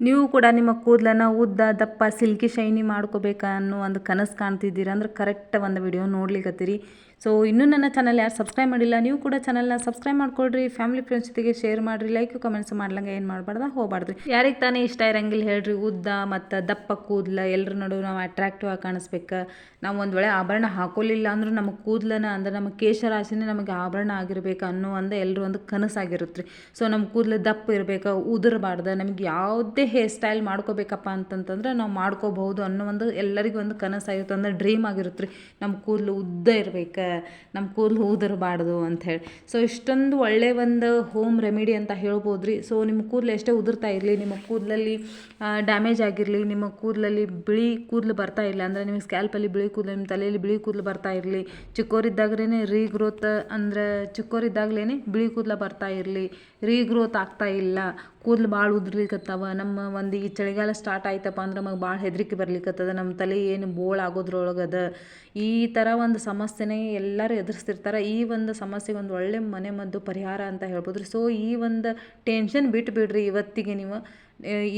ನೀವು ಕೂಡ ನಿಮ್ಮ ಕೂದಲನ್ನು ಉದ್ದ, ದಪ್ಪ, ಸಿಲ್ಕಿ, ಶೈನಿ ಮಾಡ್ಕೋಬೇಕು ಅನ್ನೋ ಒಂದು ಕನಸು ಕಾಣ್ತಿದ್ದೀರ ಅಂದ್ರೆ ಕರೆಕ್ಟ್ ಒಂದು ವಿಡಿಯೋ ನೋಡ್ಲಿಕ್ಕತ್ತೀರಿ ಸೊ ಇನ್ನೂ ನನ್ನ ಚಾನಲ್ ಯಾರು ಸಬ್ಸ್ಕ್ರೈಬ್ ಮಾಡಿಲ್ಲ, ನೀವು ಕೂಡ ಚಾನಲ್ನ ಸಬ್ಸ್ಕ್ರೈಬ್ ಮಾಡ್ಕೊಡ್ರಿ ಫ್ಯಾಮಿಲಿ ಫ್ರೆಂಡ್ಸ್ ಜೊತೆಗೆ ಶೇರ್ ಮಾಡಿರಿ ಲೈಕ್ ಕಮೆಂಟ್ಸ್ ಮಾಡ್ಲಂಗೆ ಏನು ಮಾಡಬಾರ್ದ ಹೋಗ್ಬಾರ್ದು ಯಾರಿಗೆ ತಾನೇ ಇಷ್ಟ ಇರಂಗಿಲ್ಲ ಹೇಳ್ರಿ, ಉದ್ದ ಮತ್ತು ದಪ್ಪ ಕೂದಲ ಎಲ್ಲರ ನಡುವೆ ನಾವು ಅಟ್ರಾಕ್ಟಿವ್ ಆಗಿ ಕಾಣಿಸ್ಬೇಕು. ನಾವು ಒಂದು ವೇಳೆ ಆಭರಣ ಹಾಕೋಲಿಲ್ಲ ಅಂದ್ರೆ ನಮ್ಮ ಕೂದಲನ ಅಂದ್ರೆ ನಮ್ಮ ಕೇಶರಾಶಿನೇ ನಮಗೆ ಆಭರಣ ಆಗಿರ್ಬೇಕು ಅನ್ನೋ ಒಂದು ಎಲ್ಲರೂ ಒಂದು ಕನಸಾಗಿರುತ್ತೆ ರೀ ಸೊ ನಮ್ಮ ಕೂದಲು ದಪ್ಪ ಇರಬೇಕು, ಉದುರಬಾರ್ದು, ನಮಗೆ ಯಾವುದೇ ಹೇರ್ ಸ್ಟೈಲ್ ಮಾಡ್ಕೋಬೇಕಪ್ಪ ಅಂತಂತಂದ್ರೆ ನಾವು ಮಾಡ್ಕೋಬಹುದು ಅನ್ನೋ ಒಂದು ಎಲ್ಲರಿಗೂ ಒಂದು ಕನಸಾಗಿರುತ್ತೆ ಅಂದರೆ ಡ್ರೀಮ್ ಆಗಿರುತ್ತೆ ನಮ್ಮ ಕೂದಲು ಉದ್ದ ಇರ್ಬೇಕು ನಮ್ಮ ಕೂದಲು ಉದುರಬಾರ್ದು ಅಂಥೇಳಿ ಸೊ ಇಷ್ಟೊಂದು ಒಳ್ಳೆಯ ಒಂದು ಹೋಮ್ ರೆಮಿಡಿ ಅಂತ ಹೇಳ್ಬೋದು ರೀ ಸೊ ನಿಮ್ಮ ಕೂದಲು ಎಷ್ಟೇ ಉದುರ್ತಾ ಇರಲಿ, ನಿಮ್ಮ ಕೂದಲಲ್ಲಿ ಡ್ಯಾಮೇಜ್ ಆಗಿರಲಿ, ನಿಮ್ಮ ಕೂದಲಲ್ಲಿ ಬಿಳಿ ಕೂದಲು ಬರ್ತಾ ಇರಲಿ ಅಂದರೆ ನಿಮಗೆ ಸ್ಕ್ಯಾಲ್ಪಲ್ಲಿ ಬಿಳಿ ಕೂದಲು, ನಿಮ್ಮ ತಲೆಯಲ್ಲಿ ಬಿಳಿ ಕೂದಲು ಬರ್ತಾ ಇರಲಿ ಚಿಕ್ಕೋರಿದ್ದಾಗ್ರೇ ರೀಗ್ರೋತ್ ಅಂದರೆ ಚಿಕ್ಕೋರಿದ್ದಾಗಲೇ ಬಿಳಿ ಕೂದಲು ಬರ್ತಾ ಇರಲಿ ರೀಗ್ರೋತ್ ಆಗ್ತಾ ಇಲ್ಲ ಕೂದಲು ಭಾಳ ಉದುರ್ಲಿಕತ್ತಾವ. ನಮ್ಮ ಒಂದು ಈ ಚಳಿಗಾಲ ಸ್ಟಾರ್ಟ್ ಆಯ್ತಪ್ಪ ಅಂದ್ರೆ ನಮಗೆ ಭಾಳ ಹೆದರಿಕೆ ಬರ್ಲಿಕ್ಕತ್ತದ ನಮ್ಮ ತಲೆ ಏನು ಬೋಳ್ ಆಗೋದ್ರೊಳಗದ. ಈ ಥರ ಒಂದು ಸಮಸ್ಯೆನೇ ಎಲ್ಲರೂ ಎದುರಿಸ್ತಿರ್ತಾರೆ. ಈ ಒಂದು ಸಮಸ್ಯೆಗೆ ಒಂದು ಒಳ್ಳೆ ಮನೆ ಮದ್ದು ಪರಿಹಾರ ಅಂತ ಹೇಳ್ಬೋದು ಸೊ ಈ ಒಂದು ಟೆನ್ಷನ್ ಬಿಟ್ಟು ಬಿಡ್ರಿ ಇವತ್ತಿಗೆ ನೀವು.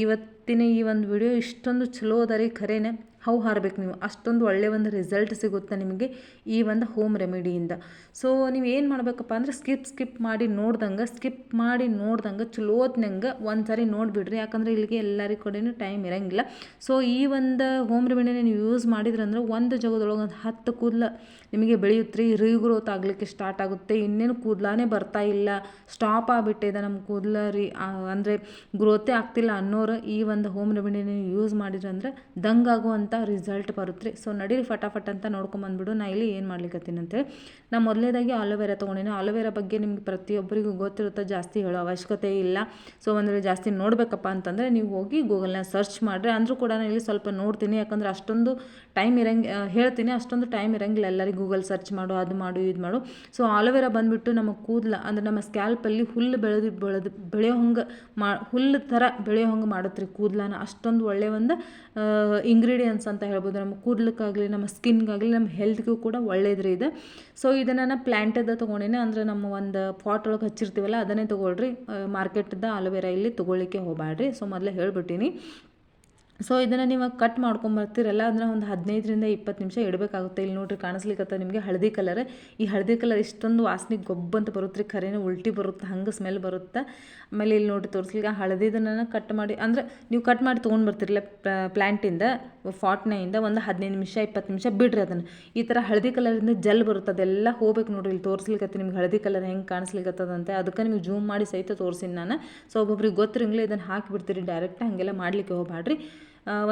ಇವತ್ತಿನ ಈ ಒಂದು ವಿಡಿಯೋ ಇಷ್ಟೊಂದು ಚಲೋ ಅದ ರೀ. ಖರೇನೆ. ಹವು ಹಾರ್ಬೇಕು ನೀವು. ಅಷ್ಟೊಂದು ಒಳ್ಳೆಯ ಒಂದು ರಿಸಲ್ಟ್ ಸಿಗುತ್ತೆ ನಿಮಗೆ ಈ ಒಂದು ಹೋಮ್ ರೆಮಿಡಿಯಿಂದ ಸೊ ನೀವು ಏನು ಮಾಡಬೇಕಪ್ಪ ಅಂದ್ರೆ ಸ್ಕಿಪ್ ಸ್ಕಿಪ್ ಮಾಡಿ ನೋಡ್ದಂಗೆ ಸ್ಕಿಪ್ ಮಾಡಿ ನೋಡ್ದಂಗೆ ಚಲೋತ್ನಂಗೆ ಒಂದು ಸಾರಿ ನೋಡಿಬಿಡ್ರಿ. ಯಾಕಂದ್ರೆ ಇಲ್ಲಿಗೆ ಎಲ್ಲರಿಗೂ ಕಡೆಯೂ ಟೈಮ್ ಇರೋಂಗಿಲ್ಲ. ಸೊ ಈ ಒಂದು ಹೋಮ್ ರೆಮಿಡಿನ ನೀವು ಯೂಸ್ ಮಾಡಿದ್ರಂದ್ರೆ ಒಂದು ಜಗದೊಳಗೆ ಒಂದು ಹತ್ತು ಕೂದಲು ನಿಮಗೆ ಬೆಳೆಯುತ್ತೆ ರೀ ರೀಗ್ರೋತ್ ಆಗಲಿಕ್ಕೆ ಸ್ಟಾರ್ಟ್ ಆಗುತ್ತೆ. ಇನ್ನೇನು ಕೂದಲಾನೇ ಬರ್ತಾ ಇಲ್ಲ. ಸ್ಟಾಪ್ ಆಗಿಬಿಟ್ಟಿದೆ ನಮ್ಮ ಕೂದಲ ರೀ. ಅಂದರೆ ಗ್ರೋತೇ ಆಗ್ತಿಲ್ಲ ಅನ್ನೋರು ಈ ಒಂದು ಹೋಮ್ ರೆಮಿಡಿನ ಯೂಸ್ ಮಾಡಿದ್ರಂದ್ರೆ ದಂಗಾಗುವಂಥ ರಿಸಲ್ಟ್ ಬರುತ್ತೆ ರೀ. ಸೊ ನಡೀರಿ ಫಟಾಫಟ್ ಅಂತ ನೋಡ್ಕೊಂಬಂದ್ಬಿಡು ನಾ ಇಲ್ಲಿ ಏನು ಮಾಡ್ಲಿಕ್ಕತ್ತೀನಿ ಅಂತೇಳಿ ನಾ ಮೊದಲೇದಾಗಿ ಆಲೋವೆರಾ ತೊಗೊಂಡಿನಿ. ಆಲೋವೆರಾ ಬಗ್ಗೆ ನಿಮ್ಗೆ ಪ್ರತಿಯೊಬ್ಬರಿಗೂ ಗೊತ್ತಿರುತ್ತೆ. ಜಾಸ್ತಿ ಹೇಳೋ ಅವಶ್ಯಕತೆ ಇಲ್ಲ. ಸೊ ಅಂದರೆ ಜಾಸ್ತಿ ನೋಡಬೇಕಪ್ಪ ಅಂತಂದರೆ ನೀವು ಹೋಗಿ ಗೂಗಲ್ನ ಸರ್ಚ್ ಮಾಡಿರಿ. ಅಂದರೂ ಕೂಡ ನಾನು ಇಲ್ಲಿ ಸ್ವಲ್ಪ ನೋಡ್ತೀನಿ. ಯಾಕಂದ್ರೆ ಅಷ್ಟೊಂದು ಟೈಮ್ ಇರಂಗೆ ಹೇಳ್ತೀನಿ. ಅಷ್ಟೊಂದು ಟೈಮ್ ಇರಂಗಿಲ್ಲ ಎಲ್ಲರಿಗೂ. ಗೂಗಲ್ ಸರ್ಚ್ ಮಾಡು, ಅದು ಮಾಡು, ಇದು ಮಾಡು. ಸೊ ಆಲೋವೆರಾ ಬಂದುಬಿಟ್ಟು ನಮ್ಮ ಕೂದಲ, ಅಂದರೆ ನಮ್ಮ ಸ್ಕ್ಯಾಲ್ಪಲ್ಲಿ ಹುಲ್ಲು ಬೆಳೆದು ಬೆಳೆದು, ಬೆಳೆಯೋ ಹಂಗೆ ಮಾ, ಹುಲ್ಲು ಥರ ಬೆಳೆಯೋ ಹಂಗೆ ಮಾಡುತ್ತೆ ಕೂದಲನ. ಅಷ್ಟೊಂದು ಒಳ್ಳೆಯ ಒಂದು ಇಂಗ್ರೀಡಿಯೆಂಟ್ಸ್ ಅಂತ ಹೇಳ್ಬೋದು. ನಮ್ಮ ಕೂದಲಕ್ಕಾಗಲಿ, ನಮ್ಮ ಸ್ಕಿನ್ಗಾಗಲಿ ನಮ್ಮ ಹೆಲ್ತ್ಗೂ ಕೂಡ ಒಳ್ಳೇದ್ರಿ ಇದೆ. ಸೊ ಇದನ್ನು ನಾನು ಪ್ಲ್ಯಾಂಟದ ತೊಗೊಂಡೇನೆ. ಅಂದರೆ ನಮ್ಮ ಒಂದು ಪಾಟ್ ಒಳಗೆ ಹಚ್ಚಿರ್ತೀವಲ್ಲ, ಅದನ್ನೇ ತೊಗೊಳ್ರಿ. ಮಾರ್ಕೆಟ್ದ ಆಲೋವೆರಾ ಇಲ್ಲಿ ತೊಗೊಳ್ಳಿಕ್ಕೆ ಹೋಗಬೇಡ್ರಿ ಸೊ ಮೊದಲೇ ಹೇಳ್ಬಿಟ್ಟಿನಿ. ಸೊ ಇದನ್ನು ನೀವು ಕಟ್ ಮಾಡ್ಕೊಂಬರ್ತೀರಲ್ಲ ಅದನ್ನು ಒಂದು ಹದಿನೈದರಿಂದ ಇಪ್ಪತ್ತು ನಿಮಿಷ ಇಡಬೇಕಾಗುತ್ತೆ. ಇಲ್ಲಿ ನೋಡ್ರಿ ಕಾಣಿಸ್ಲಿಕ್ಕತ್ತ ನಿಮಗೆ ಹಳದಿ ಕಲರ್ ಈ ಹಳದಿ ಕಲರ್ ಇಷ್ಟೊಂದು ವಾಸನೆ ಗೊಬ್ಬಂತ ಬರುತ್ತೆ ಖರೇನೆ ಉಲ್ಟಿ ಬರುತ್ತೆ, ಹಂಗೆ ಸ್ಮೆಲ್ ಬರುತ್ತೆ. ಆಮೇಲೆ ಇಲ್ಲಿ ನೋಡಿ ತೋರಿಸ್ಲಿಕ್ಕೆ ಹಳದಿದನ್ನು ಕಟ್ ಮಾಡಿ, ಅಂದರೆ ನೀವು ಕಟ್ ಮಾಡಿ ತೊಗೊಂಡು ಬರ್ತಿರಲ್ಲ ಪ್ಲ್ಯಾಂಟಿಂದ ಫಾಟ್ನೆಯಿಂದ ಒಂದು ಹದಿನೈದು ನಿಮಿಷ, ಇಪ್ಪತ್ತು ನಿಮಿಷ ಬಿಡ್ರಿ ಅದನ್ನು. ಈ ಥರ ಹಳದಿ ಕಲರಿಂದ ಜಲ್ ಬರುತ್ತೆ. ಅದೆಲ್ಲ ಹೋಗ್ಬೇಕು ನೋಡ್ರಿ. ಇಲ್ಲಿ ತೋರಿಸ್ಲಿಕ್ಕೆ ನಿಮ್ಗೆ ಹಳದಿ ಕಲರ್ ಹೆಂಗೆ ಕಾಣಿಸ್ಲಿಕ್ಕತ್ತದಂತೆ ಅದಕ್ಕೆ ನಿಮ್ಗೆ ಜೂಮ್ ಮಾಡಿ ಸಹಿತ ತೋರಿಸಿನಿ ನಾನು. ಸೊ ಒಬ್ಬೊಬ್ರಿಗೆ ಗೊತ್ತಿರಂಗಿಲ್ಲ ಇದನ್ನು ಹಾಕಿಬಿಡ್ತೀರಿ. ಡೈರೆಕ್ಟ್ ಹಾಗೆಲ್ಲ ಮಾಡಲಿಕ್ಕೆ ಹೋಗ್ಬೇಡ್ರಿ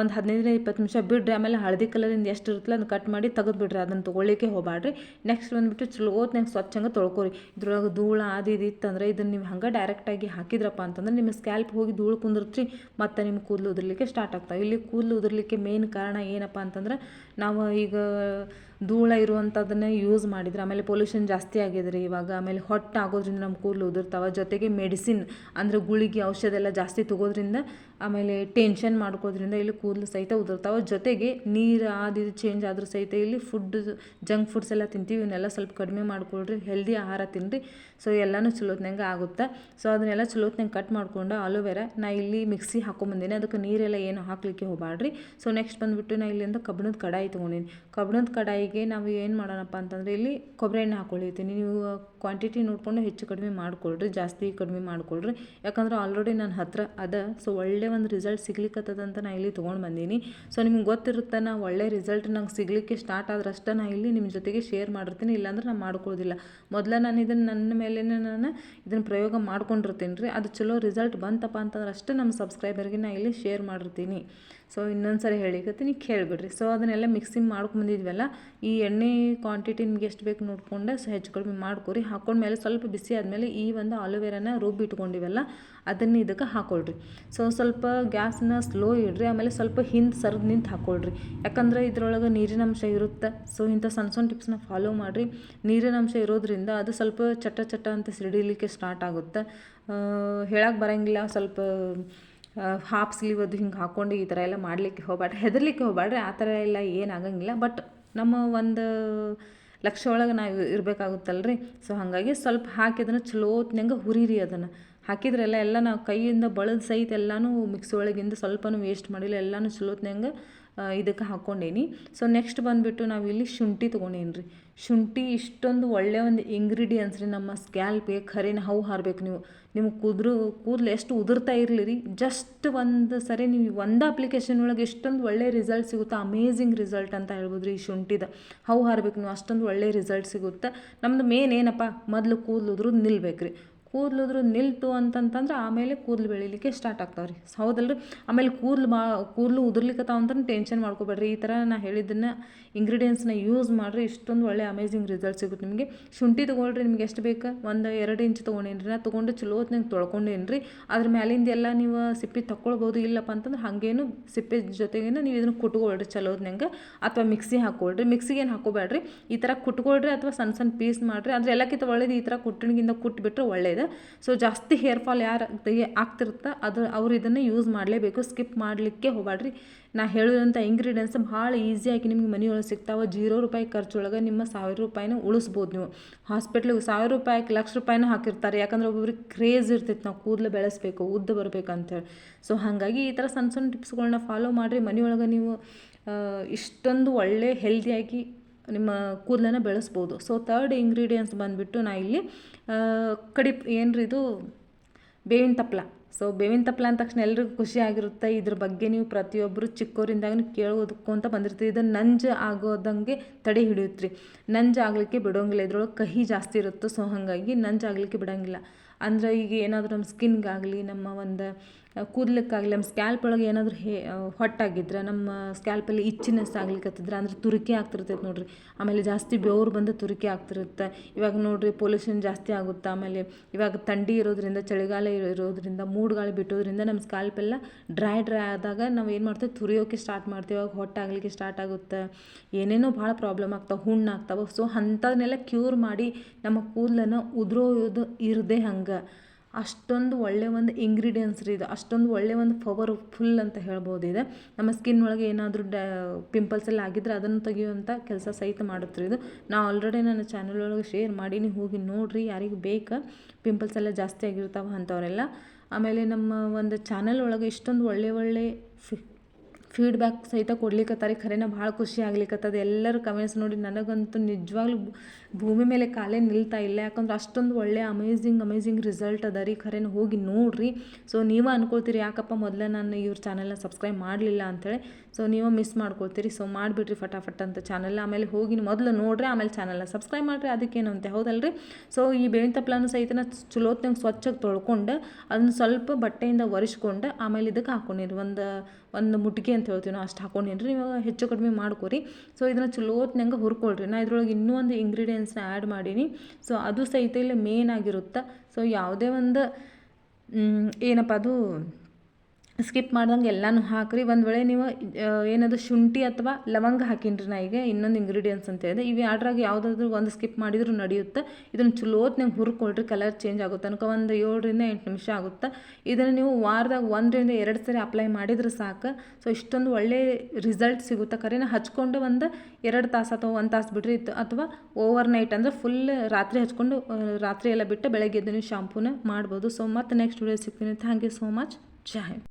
ಒಂದು ಹದಿನೈದರಿಂದ ಇಪ್ಪತ್ತು ನಿಮಿಷ ಬಿಡ್ರಿ, ಆಮೇಲೆ ಹಳದಿ ಕಲರಿಂದ ಎಷ್ಟು ಇರುತ್ತಲ್ಲ ಅದನ್ನು ಕಟ್ ಮಾಡಿ ತೆಗೆದು ಬಿಡ್ರಿ, ಅದನ್ನು ತೊಗೊಳ್ಳಿಕ್ಕೆ ಹೋಗಬೇಡ್ರಿ ನೆಕ್ಸ್ಟ್ ಬಂದುಬಿಟ್ಟು ಚಲೋತ್ನಾಗ ಸ್ವಚ್ಛಂಗೆ ತೊಳ್ಕೊರಿ. ಇದ್ರೊಳಗೆ ಧೂಳ ಅದು ಇದು ಇತ್ತಂದ್ರೆ ಇದನ್ನು ನೀವು ಹಂಗೆ ಡೈರೆಕ್ಟಾಗಿ ಹಾಕಿದ್ರಪ್ಪ ಅಂತಂದ್ರೆ ನಿಮ್ಮ ಸ್ಕ್ಯಾಲ್ಪ್ ಹೋಗಿ ಧೂಳು ಕುಂದಿರ್ತ್ರಿ, ಮತ್ತು ನಿಮ್ಮ ಕೂದಲು ಉದುರ್ಲಿಕ್ಕೆ ಸ್ಟಾರ್ಟ್ ಆಗ್ತಾವೆ. ಇಲ್ಲಿ ಕೂದಲು ಉದುರ್ಲಿಕ್ಕೆ ಮೇನ್ ಕಾರಣ ಏನಪ್ಪ ಅಂತಂದ್ರೆ ನಾವು ಈಗ ಧೂಳ ಇರುವಂಥದ್ದನ್ನೇ ಯೂಸ್ ಮಾಡಿದ್ರೆ, ಆಮೇಲೆ ಪೊಲ್ಯೂಷನ್ ಜಾಸ್ತಿ ಆಗಿದೆ ರೀ ಇವಾಗ, ಆಮೇಲೆ ಹೊಟ್ಟೆ ಆಗೋದ್ರಿಂದ ನಮ್ಮ ಕೂದಲು ಉದುರ್ತಾವೆ. ಜೊತೆಗೆ ಮೆಡಿಸಿನ್ ಅಂದರೆ ಗುಳಿಗೆ ಔಷಧ ಎಲ್ಲ ಜಾಸ್ತಿ ತಗೋದ್ರಿಂದ, ಆಮೇಲೆ ಟೆನ್ಷನ್ ಮಾಡ್ಕೋದ್ರಿಂದ ಇಲ್ಲಿ ಕೂದಲು ಸಹಿತ ಉದುರ್ತಾವೆ. ಜೊತೆಗೆ ನೀರು ಅದು ಇದು ಚೇಂಜ್ ಆದರೂ ಸಹಿತ ಇಲ್ಲಿ ಫುಡ್ ಜಂಕ್ ಫುಡ್ಸ್ ಎಲ್ಲ ತಿಂತೀವಿ. ಇವನ್ನೆಲ್ಲ ಸ್ವಲ್ಪ ಕಡಿಮೆ ಮಾಡ್ಕೊಳ್ರಿ. ಹೆಲ್ದಿ ಆಹಾರ ತಿನ್ನಿರಿ ಸೊ ಎಲ್ಲನೂ ಚಲೋತ್ನಂಗೆ ಆಗುತ್ತೆ. ಸೊ ಅದನ್ನೆಲ್ಲ ಚಲೋತ್ನಂಗೆ ಕಟ್ ಮಾಡ್ಕೊಂಡು ಅಲೋವೆರಾ ನಾ ಇಲ್ಲಿ ಮಿಕ್ಸಿ ಹಾಕೊಂಬಂದಿನಿ. ಅದಕ್ಕೆ ನೀರೆಲ್ಲ ಏನು ಹಾಕಲಿಕ್ಕೆ ಹೋಗಬಾಡ್ರಿ ಸೊ ನೆಕ್ಸ್ಟ್ ಬಂದುಬಿಟ್ಟು ನಾ ಇಲ್ಲಿಂದ ಕಬ್ಬಿಣದ ಕಡಾಯಿ ತೊಗೊಂಡಿನಿ. ಕಬ್ಬಿಣದ ಕಡಾಯಿಗೆ ನಾವು ಏನು ಮಾಡೋಣಪ್ಪ ಅಂತಂದರೆ ಇಲ್ಲಿ ಕೊಬ್ಬರಿ ಎಣ್ಣೆ ಹಾಕ್ಕೊಳಿತೀನಿ ನೀವು ಕ್ವಾಂಟಿಟಿ ನೋಡಿಕೊಂಡು ಹೆಚ್ಚು ಕಡಿಮೆ ಮಾಡಿಕೊಳ್ರಿ, ಜಾಸ್ತಿ ಕಡಿಮೆ ಮಾಡಿಕೊಳ್ರಿ. ಯಾಕಂದ್ರೆ ಆಲ್ರೆಡಿ ನನ್ನ ಹತ್ರ ಅದ. ಸೊ ಒಳ್ಳೆ ಒಂದು ರಿಸಲ್ಟ್ ಸಿಗ್ಲಿಕ್ಕತ್ತದಂತ ನಾ ಇಲ್ಲಿ ತೊಗೊಂಡು ಬಂದೀನಿ. ಸೊ ನಿಮ್ಗೆ ಗೊತ್ತಿರುತ್ತೆ ನಾ ಒಳ್ಳೆ ರಿಸಲ್ಟ್ ನಂಗೆ ಸಿಗಲಿಕ್ಕೆ ಸ್ಟಾರ್ಟ್ ಆದ್ರಷ್ಟೇ ನಾ ಇಲ್ಲಿ ನಿಮ್ಮ ಜೊತೆಗೆ ಶೇರ್ ಮಾಡಿರ್ತೀನಿ. ಇಲ್ಲಾಂದ್ರೆ ನಾನು ಮಾಡ್ಕೊಳ್ಳೋದಿಲ್ಲ ಮೊದಲ ನಾನು ಇದನ್ನು ನನ್ನ ಮೇಲೆ ನಾನು ಇದನ್ನು ಪ್ರಯೋಗ ಮಾಡ್ಕೊಂಡಿರ್ತೀನಿ ರೀ. ಅದು ಚಲೋ ರಿಸಲ್ಟ್ ಬಂತಪ್ಪ ಅಂತಂದ್ರೆ ಅಷ್ಟೇ ನಮ್ಮ ಸಬ್ಸ್ಕ್ರೈಬರ್ಗೆ ನಾನು ಇಲ್ಲಿ ಶೇರ್ ಮಾಡಿರ್ತೀನಿ. ಸೊ ಇನ್ನೊಂದು ಸರಿ ಹೇಳಿಕತ್ತೀನಿ ಕೇಳಿಬಿಡ್ರಿ. ಸೊ ಅದನ್ನೆಲ್ಲ ಮಿಕ್ಸಿಂಗ್ ಮಾಡ್ಕೊಂಬಂದಿದ್ವಲ್ಲ, ಈ ಎಣ್ಣೆ ಕ್ವಾಂಟಿಟಿ ನಿಮ್ಗೆ ಎಷ್ಟು ಬೇಕು ನೋಡಿಕೊಂಡೆ ಸೊ ಹೆಚ್ಚು ಕಡಿಮೆ ಮಾಡ್ಕೊರಿ. ಹಾಕೊಂಡ್ಮೇಲೆ ಸ್ವಲ್ಪ ಬಿಸಿ ಆದಮೇಲೆ ಈ ಒಂದು ಆಲೋವೆರಾನ ರುಬ್ಬಿ ಇಟ್ಕೊಂಡಿವಲ್ಲ, ಅದನ್ನು ಇದಕ್ಕೆ ಹಾಕ್ಕೊಳ್ರಿ ಸೊ ಸ್ವಲ್ಪ ಗ್ಯಾಸ್ನ ಸ್ಲೋ ಇಡ್ರಿ, ಆಮೇಲೆ ಸ್ವಲ್ಪ ಹಿಂದೆ ಸರ್ದು ನಿಂತು ಹಾಕೊಳ್ರಿ. ಯಾಕಂದ್ರೆ ಇದರೊಳಗೆ ನೀರಿನ ಅಂಶ ಇರುತ್ತೆ ಸೊ ಇಂಥ ಸಣ್ಣ ಸಣ್ಣ ಟಿಪ್ಸ್ನ ಫಾಲೋ ಮಾಡಿರಿ. ನೀರಿನ ಅಂಶ ಇರೋದ್ರಿಂದ ಅದು ಸ್ವಲ್ಪ ಚಟ ಚಟ ಅಂತ ಸಿಡಿಲಿಕ್ಕೆ ಸ್ಟಾರ್ಟ್ ಆಗುತ್ತೆ. ಹೇಳಕ್ಕೆ ಬರೋಂಗಿಲ್ಲ, ಸ್ವಲ್ಪ ಹಾಫ್ ಸ್ಲೀವ್ ಅದು ಹಿಂಗೆ ಹಾಕ್ಕೊಂಡು ಈ ಥರ ಎಲ್ಲ ಮಾಡಲಿಕ್ಕೆ ಹೋಗಬೇಡ್ರಿ ಹೆದರ್ಲಿಕ್ಕೆ ಹೋಗಬೇಡ್ರಿ ಆ ಥರ ಎಲ್ಲ ಏನಾಗಂಗಿಲ್ಲ ಬಟ್ ನಮ್ಮ ಒಂದು ಲಕ್ಷ ಒಳಗೆ ನಾವು ಇರಬೇಕಾಗುತ್ತಲ್ರಿ. ಸೊ ಹಾಗಾಗಿ ಸ್ವಲ್ಪ ಹಾಕಿ ಅದನ್ನು ಚಲೋತ್ನಂಗೆ ಹುರಿರಿ ಅದನ್ನು. ಹಾಕಿದ್ರೆಲ್ಲ ಎಲ್ಲ ನಾವು ಕೈಯಿಂದ ಬಳದ ಸಹಿತ ಎಲ್ಲನೂ ಮಿಕ್ಸಿ ಒಳಗಿಂದ ಸ್ವಲ್ಪನೂ ವೇಸ್ಟ್ ಮಾಡಿಲ್ಲ, ಎಲ್ಲನೂ ಚಲೋತ್ನಂಗೆ ಇದಕ್ಕೆ ಹಾಕ್ಕೊಂಡೇನಿ ಸೊ ನೆಕ್ಸ್ಟ್ ಬಂದುಬಿಟ್ಟು ನಾವಿಲ್ಲಿ ಶುಂಠಿ ತೊಗೊಂಡೇನಿ ರೀ ಶುಂಠಿ ಇಷ್ಟೊಂದು ಒಳ್ಳೆಯ ಒಂದು ಇಂಗ್ರೀಡಿಯೆಂಟ್ಸ್ ರೀ. ನಮ್ಮ ಸ್ಕ್ಯಾಲ್ಪಿಗೆ ಖರೇನ ಹೌ ಹಾರಬೇಕು ನೀವು. ನಿಮ್ಗೆ ಕುದುರು, ಕೂದಲು ಎಷ್ಟು ಉದುರ್ತಾ ಇರಲಿ ರೀ. ಜಸ್ಟ್ ಒಂದು ಸರಿ ನೀವು ಒಂದು ಅಪ್ಲಿಕೇಶನ್ ಒಳಗೆ ಎಷ್ಟೊಂದು ಒಳ್ಳೆ ರಿಸಲ್ಟ್ ಸಿಗುತ್ತೆ ಅಮೇಝಿಂಗ್ ರಿಸಲ್ಟ್ ಅಂತ ಹೇಳ್ಬೋದು ರೀ ಈ ಶುಂಠಿದ. ಹೌ ಹಾರ್ಬೇಕು ನೀವು. ಅಷ್ಟೊಂದು ಒಳ್ಳೆ ರಿಸಲ್ಟ್ ಸಿಗುತ್ತೆ. ನಮ್ಮದು ಮೇನ್ ಏನಪ್ಪ? ಮೊದಲು ಕೂದಲು ಉದುರು ನಿಲ್ಬೇಕು ರೀ. ಕೂದಲು ನಿಲ್ತು ಅಂತಂತಂದ್ರೆ ಆಮೇಲೆ ಕೂದಲು ಬೆಳಿಲಿಕ್ಕೆ ಸ್ಟಾರ್ಟ್ ಆಗ್ತಾವೆ ರೀ ಹೌದಲ್ರಿ? ಆಮೇಲೆ ಕೂದಲು ಮಾ, ಕೂದಲು ಉದುರ್ಲಿಕ್ಕತ್ತಾವ ಅಂತ ಟೆನ್ಷನ್ ಮಾಡ್ಕೋಬೇಡ್ರಿ. ಈ ಥರ ನಾ ಹೇಳಿದ್ದನ್ನು ಇಂಗ್ರೀಡಿಯೆಂಟ್ಸ್ನ ಯೂಸ್ ಮಾಡಿರಿ. ಇಷ್ಟೊಂದು ಒಳ್ಳೆ ಅಮೇಝಿಂಗ್ ರಿಸಲ್ಟ್ ಸಿಗುತ್ತೆ ನಿಮಗೆ. ಶುಂಠಿ ತೊಗೊಳ್ರಿ, ನಿಮ್ಗೆ ಎಷ್ಟು ಬೇಕು? ಒಂದು ಎರಡು ಇಂಚ್ ತೊಗೊಂಡೇನ್ರಿ. ನಾ ತೊಗೊಂಡು ಚಲೋ ಹೊತ್ನಾಗ ತೊಳ್ಕೊಂಡೇನ್ರಿ. ಅದ್ರ ಮ್ಯಾಲಿಂದ ಎಲ್ಲ ನೀವು ಸಿಪ್ಪೆ ತಗೊಳ್ಬೋದು ಇಲ್ಲಪ್ಪ ಅಂತಂದ್ರೆ ಹಾಗೇನು ಸಿಪ್ಪೆ ಜೊತೆಗೇನು ನೀವು ಇದನ್ನು ಕುಟ್ಕೊಳ್ರಿ ಚಲೋದ್ನಂಗೆ ಅಥವಾ ಮಿಕ್ಸಿ ಹಾಕ್ಕೊಳ್ರಿ ಮಿಕ್ಸಿಗೆ ಏನು ಹಾಕೋಬೇಡ್ರಿ ಈ ಥರ ಕುಟ್ಕೊಳ್ರಿ ಅಥವಾ ಸಣ್ಣ ಸಣ್ಣ ಪೀಸ್ ಮಾಡಿರಿ. ಅದ್ರ ಎಲ್ಲಕ್ಕಿಂತ ಒಳ್ಳೇದು ಈ ಥರ ಕುಟ್ಟಣಿಗಿಂತ ಕುಟ್ಬಿಟ್ರೆ ಒಳ್ಳೇದು. ಸೊ ಜಾಸ್ತಿ ಹೇರ್ ಫಾಲ್ ಯಾರು ಆಗ್ತಿರುತ್ತೆ? ಅದು ಅವ್ರು ಇದನ್ನು ಯೂಸ್ ಮಾಡಲೇಬೇಕು. ಸ್ಕಿಪ್ ಮಾಡಲಿಕ್ಕೆ ಹೋಗಬೇಡ್ರಿ ನಾ ಹೇಳಿದಂಥ ಇಂಗ್ರೀಡಿಯೆಂಟ್ಸ್ ಭಾಳ ಈಸಿಯಾಗಿ ನಿಮ್ಗೆ ಮನೆಯೊಳಗೆ ಸಿಗ್ತಾವೆ. ಜೀರೋ ರೂಪಾಯಿ ಖರ್ಚೊಳಗೆ ನಿಮ್ಮ ಸಾವಿರ ರೂಪಾಯಿನ ಉಳಿಸ್ಬೋದು ನೀವು. ಹಾಸ್ಪಿಟ್ಲಿಗೆ ಸಾವಿರ ರೂಪಾಯಿ ಲಕ್ಷ ರೂಪಾಯಿನೂ ಹಾಕಿರ್ತಾರೆ. ಯಾಕಂದ್ರೆ ಒಬ್ಬೊಬ್ರಿಗೆ ಕ್ರೇಜ್ ಇರ್ತೈತೆ. ನಾವು ಕೂದಲು ಬೆಳೆಸಬೇಕು, ಉದ್ದ ಬರಬೇಕಂತೇಳಿ. ಸೊ ಹಾಗಾಗಿ ಈ ಥರ ಸಣ್ಣ ಸಣ್ಣ ಟಿಪ್ಸ್ಗಳನ್ನ ಫಾಲೋ ಮಾಡಿರಿ. ಮನೆಯೊಳಗೆ ನೀವು ಇಷ್ಟೊಂದು ಒಳ್ಳೆ ಹೆಲ್ದಿಯಾಗಿ ನಿಮ್ಮ ಕೂದಲನ್ನು ಬೆಳೆಸ್ಬೋದು. ಸೊ ತರ್ಡ್ ಇಂಗ್ರೀಡಿಯೆಂಟ್ಸ್ ಬಂದುಬಿಟ್ಟು ನಾ ಇಲ್ಲಿ ಕಡಿ, ಏನ್ರಿ ಇದು? ಬೇವಿನ ತಪ್ಪಲ ಸೊ ಬೇವಿನ ತಪ್ಪಲ ಅಂದ ತಕ್ಷಣ ಎಲ್ರಿಗೂ ಖುಷಿ ಆಗಿರುತ್ತೆ. ಇದ್ರ ಬಗ್ಗೆ ನೀವು ಪ್ರತಿಯೊಬ್ಬರು ಚಿಕ್ಕವರಿಂದಾಗೂ ಅಂತ ಬಂದಿರ್ತೀವಿ ಇದು ನಂಜು ಆಗೋದಂಗೆ ತಡೆ ಹಿಡಿಯುತ್ತೆ ರೀ ನಂಜು ಆಗಲಿಕ್ಕೆ ಬಿಡೋಂಗಿಲ್ಲ. ಇದ್ರೊಳಗೆ ಕಹಿ ಜಾಸ್ತಿ ಇರುತ್ತೆ ಸೊ ಹಾಗಾಗಿ ನಂಜು ಆಗಲಿಕ್ಕೆ ಬಿಡೋಂಗಿಲ್ಲ. ಅಂದ್ರೆ ಈಗ ಏನಾದರೂ ನಮ್ಮ ಸ್ಕಿನ್ಗಾಗಲಿ ನಮ್ಮ ಒಂದು ಕೂದಲಕ್ಕಾಗಲಿ, ನಮ್ಮ ಸ್ಕ್ಯಾಲ್ಪ್ ಒಳಗೆ ಏನಾದರೂ ಹೇ ಹೊಟ್ಟಾಗಿದ್ರೆ, ನಮ್ಮ ಸ್ಕ್ಯಾಲ್ಪಲ್ಲಿ ಇಚ್ಚಿನೆಸ್ ಆಗ್ಲಿಕ್ಕತ್ತಿದ್ರೆ ಅಂದ್ರೆ ತುರಿಕೆ ಆಗ್ತಿರ್ತೈತೆ ನೋಡಿರಿ. ಆಮೇಲೆ ಜಾಸ್ತಿ ಬೆವರು ಬಂದು ತುರಿಕೆ ಆಗ್ತಿರುತ್ತೆ. ಇವಾಗ ನೋಡಿರಿ ಪೊಲ್ಯೂಷನ್ ಜಾಸ್ತಿ ಆಗುತ್ತೆ. ಆಮೇಲೆ ಇವಾಗ ಥಂಡಿ ಇರೋದ್ರಿಂದ, ಚಳಿಗಾಲ ಇರೋದ್ರಿಂದ ಮೂಡ್ ಗಾಳಿ ಬಿಟ್ಟೋದ್ರಿಂದ ನಮ್ಮ ಸ್ಕ್ಯಾಲ್ಪೆಲ್ಲ ಡ್ರೈ ಡ್ರೈ ಆದಾಗ ನಾವು ಏನು ಮಾಡ್ತೀವಿ? ತುರಿಯೋಕೆ ಸ್ಟಾರ್ಟ್ ಮಾಡ್ತೀವಿ. ಅವಾಗ ಹೊಟ್ಟಾಗಲಿಕ್ಕೆ ಸ್ಟಾರ್ಟ್ ಆಗುತ್ತೆ. ಏನೇನೋ ಭಾಳ ಪ್ರಾಬ್ಲಮ್ ಆಗ್ತಾವೆ, ಹುಣ್ಣು ಆಗ್ತಾವೆ. ಸೊ ಅಂಥದನ್ನೆಲ್ಲ ಕ್ಯೂರ್ ಮಾಡಿ ನಮ್ಮ ಕೂದಲನ್ನು ಉದುರೋದು ಇರದೆ ಹಂಗೆ. ಅಷ್ಟೊಂದು ಒಳ್ಳೆಯ ಒಂದು ಇಂಗ್ರೀಡಿಯೆಂಟ್ಸ್ ರೀ ಇದು. ಅಷ್ಟೊಂದು ಒಳ್ಳೆಯ ಒಂದು ಪವರ್ಫುಲ್ ಅಂತ ಹೇಳ್ಬೋದು ಇದೆ. ನಮ್ಮ ಸ್ಕಿನ್ ಒಳಗೆ ಏನಾದರೂ ಡ ಪಿಂಪಲ್ಸ್ ಎಲ್ಲ ಆಗಿದ್ರೆ ಅದನ್ನು ತೆಗೆಯುವಂಥ ಕೆಲಸ ಸಹಿತ ಮಾಡುತ್ತೆ ಇದು. ನಾ ಆಲ್ರೆಡಿ ನನ್ನ ಚಾನಲ್ ಒಳಗೆ ಶೇರ್ ಮಾಡೀನಿ, ಹೋಗಿ ನೋಡಿರಿ ಯಾರಿಗೆ ಬೇಕು. ಪಿಂಪಲ್ಸ್ ಎಲ್ಲ ಜಾಸ್ತಿ ಆಗಿರ್ತಾವೆ ಅಂಥವರೆಲ್ಲ ಆಮೇಲೆ ನಮ್ಮ ಒಂದು ಚಾನಲ್ ಒಳಗೆ ಇಷ್ಟೊಂದು ಒಳ್ಳೆ ಒಳ್ಳೆ ಫಿ ಫೀಡ್ಬ್ಯಾಕ್ ಸಹಿತ ಕೊಡ್ಲಿಕ್ಕತ್ತಾರೆ ಖರೇನ ಭಾಳ ಖುಷಿ ಆಗ್ಲಿಕ್ಕತ್ತದ ಎಲ್ಲರೂ ಕಮೆಂಟ್ಸ್ ನೋಡಿ ನನಗಂತೂ ನಿಜವಾಗ್ಲೂ ಭೂಮಿ ಮೇಲೆ ಕಾಲೇ ನಿಲ್ತಾ ಇಲ್ಲ. ಯಾಕಂದ್ರೆ ಅಷ್ಟೊಂದು ಒಳ್ಳೆ ಅಮೇಝಿಂಗ್ ಅಮೇಝಿಂಗ್ ರಿಸಲ್ಟ್ ಅದ ರೀ. ಖರೇನ ಹೋಗಿ ನೋಡ್ರಿ. ಸೊ ನೀವು ಅನ್ಕೊಳ್ತೀರಿ, ಯಾಕಪ್ಪ ಮೊದಲೇ ನಾನು ಇವ್ರ ಚಾನಲ್ನ ಸಬ್ಸ್ಕ್ರೈಬ್ ಮಾಡಲಿಲ್ಲ ಅಂಥೇಳಿ ಸೊ ನೀವು ಮಿಸ್ ಮಾಡ್ಕೊಳ್ತೀರಿ. ಸೊ ಮಾಡಿಬಿಡ್ರಿ ಫಟಾಫಟ್ ಅಂತ ಚಾನಲ್ ಆಮೇಲೆ ಹೋಗಿ ಮೊದಲು ನೋಡ್ರಿ, ಆಮೇಲೆ ಚಾನಲ್ನ ಸಬ್ಸ್ಕ್ರೈಬ್ ಮಾಡಿರಿ. ಅದಕ್ಕೇನು ಅಂತ ಹೌದಲ್ರಿ? ಸೊ ಈ ಬೇವಿನ ತಪ್ಪಲನ್ನು ಸಹಿತ ಚಲೋತ್ನಂಗೆ ಸ್ವಚ್ಛಕ್ಕೆ ತೊಳ್ಕೊಂಡು, ಅದನ್ನ ಸ್ವಲ್ಪ ಬಟ್ಟೆಯಿಂದ ಒರೆಸ್ಕೊಂಡು, ಆಮೇಲೆ ಇದಕ್ಕೆ ಹಾಕೊಂಡಿರಿ. ಒಂದು ಒಂದು ಮುಟ್ಗೆ ಅಂತ ಹೇಳ್ತೀವಿ ನಾವು ಅಷ್ಟು ಹಾಕೊಂಡಿನ್ರಿ, ನೀವು ಹೆಚ್ಚು ಕಡಿಮೆ ಮಾಡ್ಕೊರಿ. ಸೊ ಇದನ್ನು ಚಲೋತ್ನಂಗೆ ಹುರ್ಕೊಳ್ರಿ. ನಾ ಇದ್ರೊಳಗೆ ಇನ್ನೂ ಒಂದು ಇಂಗ್ರೀಡಿಯೆಂಟ್ಸ್ನ ಆ್ಯಡ್ ಮಾಡೀನಿ. ಸೊ ಅದು ಸಹಿತ ಇಲ್ಲಿ ಮೇನ್ ಆಗಿರುತ್ತೆ. ಸೊ ಯಾವುದೇ ಒಂದು ಏನಪ್ಪ ಅದು ಸ್ಕಿಪ್ ಮಾಡ್ದಂಗೆ ಎಲ್ಲನೂ ಹಾಕಿರಿ. ಒಂದು ವೇಳೆ ನೀವು ಏನದು ಶುಂಠಿ ಅಥವಾ ಲವಂಗ ಹಾಕಿನ್ರಿ ನಾ ಈಗ ಇನ್ನೊಂದು ಇಂಗ್ರೀಡಿಯೆಂಟ್ಸ್ ಅಂತ ಹೇಳಿದೆ. ಇವು ಎರಡರಾಗ ಯಾವುದಾದ್ರೂ ಒಂದು ಸ್ಕಿಪ್ ಮಾಡಿದರೂ ನಡೆಯುತ್ತೆ, ಇದನ್ನು ಚಲೋತ್ನಾಗ ಹುರ್ಕೊಳ್ರಿ ಕಲರ್ ಚೇಂಜ್ ಆಗುತ್ತೆ ತನಕ ಒಂದು ಏಳರಿಂದ ಎಂಟು ನಿಮಿಷ ಆಗುತ್ತೆ. ಇದನ್ನು ನೀವು ವಾರದಾಗ ಒಂದರಿಂದ ಎರಡು ಸರಿ ಅಪ್ಲೈ ಮಾಡಿದ್ರೆ ಸಾಕು. ಸೊ ಇಷ್ಟೊಂದು ಒಳ್ಳೆ ರಿಸಲ್ಟ್ ಸಿಗುತ್ತೆ. ಕರೆನ ಹಚ್ಕೊಂಡು ಒಂದು ಎರಡು ತಾಸು ಅಥವಾ ಒಂದು ತಾಸು ಬಿಡ್ರಿ ಅಥವಾ ಓವರ್ ನೈಟ್ ಅಂದರೆ ಫುಲ್ ರಾತ್ರಿ ಹಚ್ಕೊಂಡು ರಾತ್ರಿ ಎಲ್ಲ ಬಿಟ್ಟು ಬೆಳಗ್ಗೆ ಎದ್ದು ನೀವು ಶಾಂಪೂನ ಮಾಡ್ಬೋದು. ಸೊ ಮತ್ತೆ ನೆಕ್ಸ್ಟ್ ವಿಡಿಯೋ ಸಿಗ್ತೀನಿ. Thank you so much Jai